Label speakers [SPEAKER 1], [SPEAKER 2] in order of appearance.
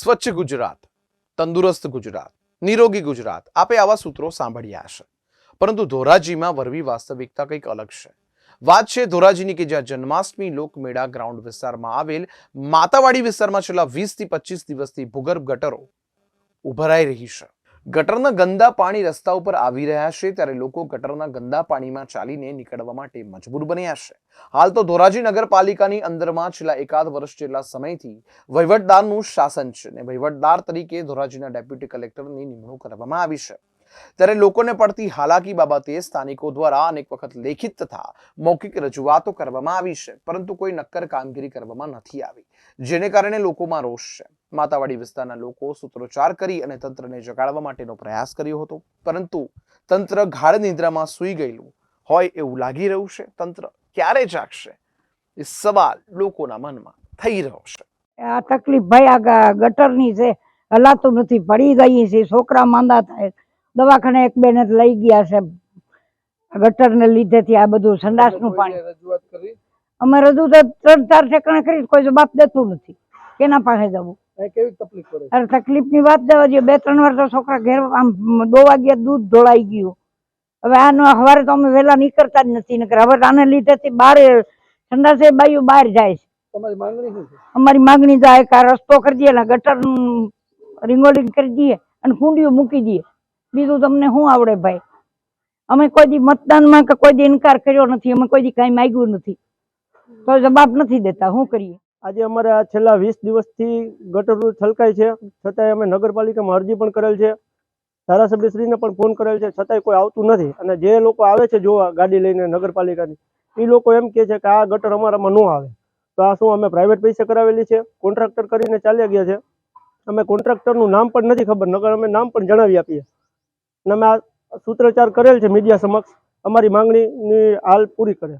[SPEAKER 1] સ્વચ્છ ગુજરાત, તંદુરસ્ત ગુજરાત, નિરોગી ગુજરાત, આપે આવા સૂત્રો સાંભળ્યા હશે. પરંતુ ધોરાજીમાં વરવી વાસ્તવિકતા કંઈક અલગ છે. વાત છે ધોરાજીની કે જ્યાં જન્માષ્ટમી લોકમેળા ગ્રાઉન્ડ વિસ્તારમાં આવેલ માતાવાડી વિસ્તારમાં છેલ્લા વીસથી પચીસ દિવસથી ભૂગર્ભ ગટરો ઉભરાઈ રહી છે. ગટરના ગંદા પાણી રસ્તા ઉપર આવી રહ્યા છે ત્યારે લોકો ગટરના ગંદા પાણીમાં ચાલીને નીકળવા માટે મજબૂર બન્યા છે. હાલ તો ધોરાજી નગરપાલિકાની અંદરમાં છેલ્લા એકાદ વર્ષ જેટલા સમયથી વહીવટદારનું શાસન છે અને વહીવટદાર તરીકે ધોરાજીના ડેપ્યુટી કલેક્ટરની નિમણૂક કરવામાં આવી છે. ત્યારે લોકોને પડતી હાલાકી બાબતે સ્થાનિકો દ્વારા અનેક વખત લેખિત તથા મૌખિક રજૂઆતો કરવામાં આવી છે, પરંતુ કોઈ નક્કર કામગીરી કરવામાં નથી આવી, જેને કારણે લોકોમાં રોષ છે. માતાવાડી વિસ્તારના લોકો સૂત્રોચ્ચાર કરી અને તંત્રને જગાડવા માટેનો પ્રયાસ કર્યો હતો. પરંતુ તંત્ર ગાઢ નિદ્રામાં સૂઈ ગયેલું હોય એવું લાગી રહ્યું છે. તંત્ર ક્યારે જાગશે એ સવાલ લોકોના મનમાં થઈ રહ્યો છે.
[SPEAKER 2] આ તકલીફ ભાઈ આ ગટરની છે હલાતું નથી પડી ગઈ છે. છોકરા માંદા થાય. દવાખાને એક બેને લઈ ગયા છે. આ ગટરને લીધેથી આ બધું સંડાસનું પાણી.
[SPEAKER 3] રજૂઆત
[SPEAKER 2] અમે રજૂ તો ત્રણ ચાર ઠેકાણે કરી કોઈ જવાબ દેતું નથી. કેના પાસે જવું?
[SPEAKER 3] કેવી તકલીફ પડે?
[SPEAKER 2] અરે તકલીફની વાત દેવા જોઈએ બે ત્રણ વાર તો છોકરા ઘેર આમ દોવા ગયા દૂધ ઢોળાઈ ગયું. હવે આનો સવારે તો અમે વહેલા નીકળતા જ નથી. નકર હવે આને લીધેથી બહાર સંડાસે બાયું બહાર જાય છે.
[SPEAKER 3] તમારી માંગણી શું છે?
[SPEAKER 2] અમારી માગણી જાય કે રસ્તો કરી દઈએ ને ગટર રીંગોળી કરી દઈએ અને કુંડીઓ મૂકી દઈએ. બીજું તમને શું આવડે ભાઈ? અમે કોઈ દી મતદાનમાં કે કોઈ દી ઇનકાર કર્યો નથી. અમે કોઈ દી કાંઈ માગ્યું નથી. તો જવાબ નથી દેતા. શું કરીએ?
[SPEAKER 4] આજે અમારે આ છેલ્લા વીસ દિવસથી ગટરનું છલકાય છે. છતાંય અમે નગરપાલિકામાં અરજી પણ કરેલ છે. ધારાસભ્યશ્રીને પણ ફોન કરેલ છે. છતાંય કોઈ આવતું નથી. અને જે લોકો આવે છે જોવા ગાડી લઈને નગરપાલિકાની એ લોકો એમ કહે છે કે આ ગટર અમારામાં ન આવે. તો આ શું અમે પ્રાઇવેટ પૈસે કરાવેલી છે? કોન્ટ્રાક્ટર કરીને ચાલ્યા ગયા છે. અમે કોન્ટ્રાક્ટરનું નામ પણ નથી ખબર. નગર અમે નામ પણ જણાવી આપીએ. અને અમે આ સૂત્રોચ્ચાર કરેલ છે મીડિયા સમક્ષ. અમારી માંગણીની હાલ પૂરી કરે.